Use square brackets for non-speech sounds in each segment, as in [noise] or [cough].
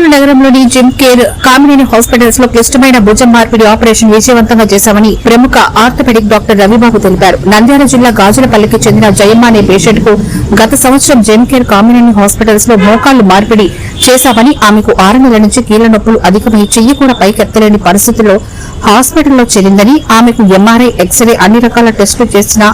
కర్నూలు నగరంలోని gym care Kamineni హాస్పిటల్స్లో క్లిష్టమైన భుజం మార్పిడి ఆపరేషన్ విజయవంతంగా చేశామని ప్రముఖ ఆర్థోపెడిక్ డాక్టర్ రవిబాబు తెలిపారు. నంద్యాల జిల్లా గాజులపల్లికి చెందిన జయమ్మ అనే పేషెంట్కు గత సంవత్సరం జిమ్ కేర్ కామినేని హాస్పిటల్స్లో మోకాళ్ళు మార్పిడి చేశామని ఆమెకు ఆరు నెలల నుంచి కీళ్ళ నొప్పులు అధికమై చెయ్యి కూడా పైకెత్తలేని పరిస్థితుల్లో హాస్పిటల్లో చేరిందని ఆమెకు ఎంఆర్ఐ ఎక్స్రే అన్ని రకాల టెస్టులు చేసినా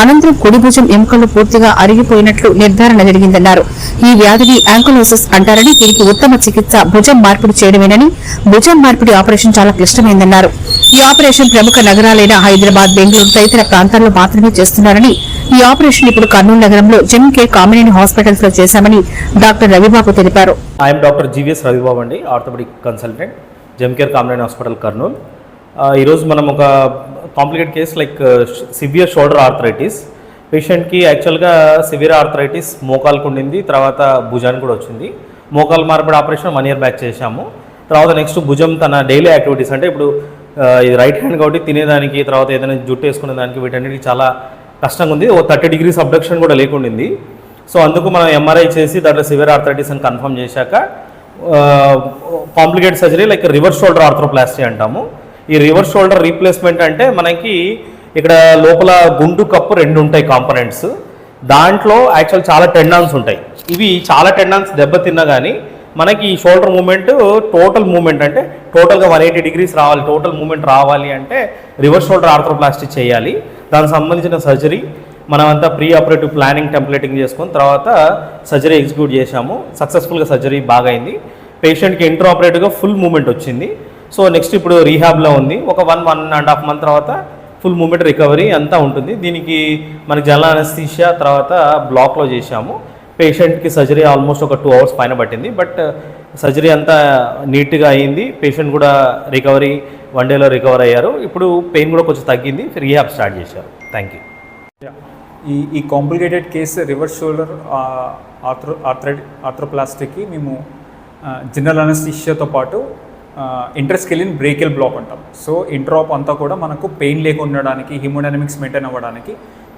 అనంతరం కుడిభుజం ఎముకలు పూర్తిగా అరిగిపోయినట్లు నిర్ధారణ జరిగిందన్నారు. ఈ వ్యాధిని యాంకులోసిస్ అంటారని దీనికి ఉత్తమ చికిత్స భుజం మార్పిడి చేయడమేనని భుజం మార్పిడి ఆపరేషన్ చాలా క్లిష్టమైందన్నారు. ఈ ఆపరేషన్ ప్రముఖ నగరాలైన హైదరాబాద్ బెంగళూరు తదితర ప్రాంతాల్లో మాత్రమే చేస్తున్నారని ఈ ఆపరేషన్ ఇప్పుడు కర్నూలు నగరంలో జిమ్ కే కామినేని హాస్పిటల్స్లో చేశామని డాక్టర్ రవిబాబు తెలిపారు. ఐఎమ్ డాక్టర్ జీవీఎస్ రవిబాబు అండి orthopaedic consultant Gemcare Kamineni hospital Kurnool. ఈరోజు మనం ఒక complicate case like severe shoulder arthritis పేషెంట్కి యాక్చువల్గా సివియర్ ఆర్థరైటిస్ మోకాలకు ఉండింది తర్వాత భుజానికి కూడా వచ్చింది. మోకాలు మార్పిడి ఆపరేషన్ వన్ ఇయర్ బ్యాక్ చేశాము. తర్వాత నెక్స్ట్ భుజం తన డైలీ యాక్టివిటీస్ అంటే ఇప్పుడు uh, ఇది రైట్ హ్యాండ్ కాబట్టి తినేదానికి తర్వాత ఏదైనా జుట్టు వేసుకునే దానికి వీటన్నిటికి చాలా కష్టంగా ఉంది. ఓ థర్టీ డిగ్రీస్ అబ్డక్షన్ కూడా లేకుండింది. సో అందుకు మనం ఎంఆర్ఐ చేసి దాంట్లో సివియర్ ఆర్థరైటిస్ అని కన్ఫర్మ్ చేశాక complicate surgery like reverse shoulder arthroplasty అంటాము. ఈ రివర్స్ షోల్డర్ రీప్లేస్మెంట్ అంటే మనకి ఇక్కడ లోపల గుండు కప్పు రెండు ఉంటాయి కాంపనెంట్స్. దాంట్లో యాక్చువల్ చాలా టెండాన్స్ ఉంటాయి. ఇవి చాలా టెండాన్స్ దెబ్బతిన్నా కానీ మనకి ఈ షోల్డర్ మూమెంట్ టోటల్ మూమెంట్ అంటే టోటల్గా వన్ ఎయిటీ డిగ్రీస్ రావాలి టోటల్ మూమెంట్ రావాలి అంటే రివర్స్ షోల్డర్ ఆర్థ్రోప్లాస్టిక్ చేయాలి. దానికి సంబంధించిన సర్జరీ మనమంతా ప్రీ ఆపరేటివ్ ప్లానింగ్ టెంప్లెటింగ్ చేసుకుని తర్వాత సర్జరీ ఎగ్జిక్యూట్ చేశాము. సక్సెస్ఫుల్గా సర్జరీ బాగా అయింది పేషెంట్కి ఇంటర్ ఆపరేటివ్గా ఫుల్ మూమెంట్ వచ్చింది. సో నెక్స్ట్ ఇప్పుడు రీహాబ్లో ఉంది. ఒక one one and half month తర్వాత ఫుల్ మూమెంట్ రికవరీ అంతా ఉంటుంది. దీనికి మనకి జనరల్ అనస్థీషియా తర్వాత బ్లాక్లో చేశాము. పేషెంట్కి సర్జరీ ఆల్మోస్ట్ ఒక టూ అవర్స్ పైన పట్టింది. బట్ సర్జరీ అంతా నీట్గా అయింది. పేషెంట్ కూడా రికవరీ వన్ డేలో రికవర్ అయ్యారు. ఇప్పుడు పెయిన్ కూడా కొంచెం తగ్గింది. రీహాబ్ స్టార్ట్ చేశారు. Thank you. ఈ ఈ complicated case reverse shoulder arthro ఆర్థరైడ్ ఆర్థ్రోప్లాస్టిక్కి మేము జనరల్ అనస్థిషియాతో పాటు ఇంటర్స్కెలిన్ బ్రేకెల్ బ్లాక్ అంటాం. సో ఇంట్రాప్ అంతా కూడా మనకు పెయిన్ లేకుండా ఉండడానికి హిమోడైనమిక్స్ మెయింటైన్ అవ్వడానికి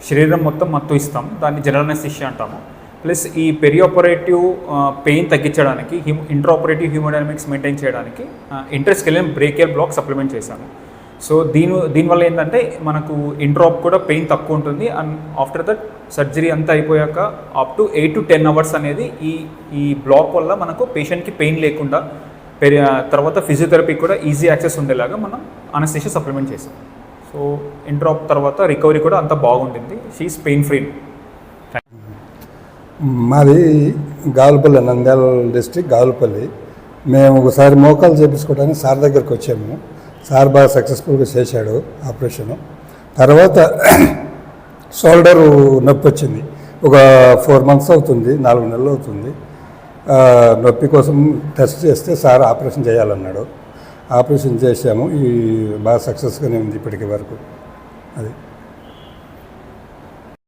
శరీరం మొత్తం మత్తు ఇస్తాం. దాన్ని జనరల్ అనస్థిషియా అంటాము. ప్లస్ ఈ పెరిఆపరేటివ్ పెయిన్ తగ్గించడానికి హిమ్ ఇంట్రాపరేటివ్ హ్యూమోడైనమిక్స్ మెయింటైన్ చేయడానికి ఇంటర్స్కెలిన్ బ్రేకెల్ బ్లాక్ సప్లిమెంట్ చేశాను సో దీని దీనివల్ల ఏంటంటే మనకు ఇంట్రాప్ కూడా పెయిన్ తక్కువ ఉంటుంది. అండ్ ఆఫ్టర్ దట్ సర్జరీ అంతా అయిపోయాక up to eight to ten hours అనేది ఈ ఈ బ్లాక్ వల్ల మనకు పేషెంట్కి పెయిన్ లేకుండా పెరి తర్వాత ఫిజియోథెరపీ కూడా ఈజీ యాక్సెస్ ఉండేలాగా మనం అనస్థిషియా సప్లిమెంట్ చేసాం. సో ఇంట్రాప్ తర్వాత రికవరీ కూడా అంత బాగుంటుంది షీఈస్ పెయిన్ ఫ్రీ మాది గావులపల్లి నంద్యాల డిస్టిక్ గావులపల్లి మేము ఒకసారి మోకాలు చేపించుకోవడానికి సార్ దగ్గరికి వచ్చాము. సార్ బాగా సక్సెస్ఫుల్గా చేశాడు ఆపరేషను తర్వాత [clears throat] షోల్డర్ నొప్పి వచ్చింది. ఒక ఫోర్ మంత్స్ అవుతుంది నాలుగు నెలలు అవుతుంది. నొప్పి కోసం టెస్ట్ చేస్తే సార్ ఆపరేషన్ చేయాలన్నాడు. ఆపరేషన్ చేశాము. ఈ బాగా సక్సెస్గానే ఉంది ఇప్పటికి వరకు. అది.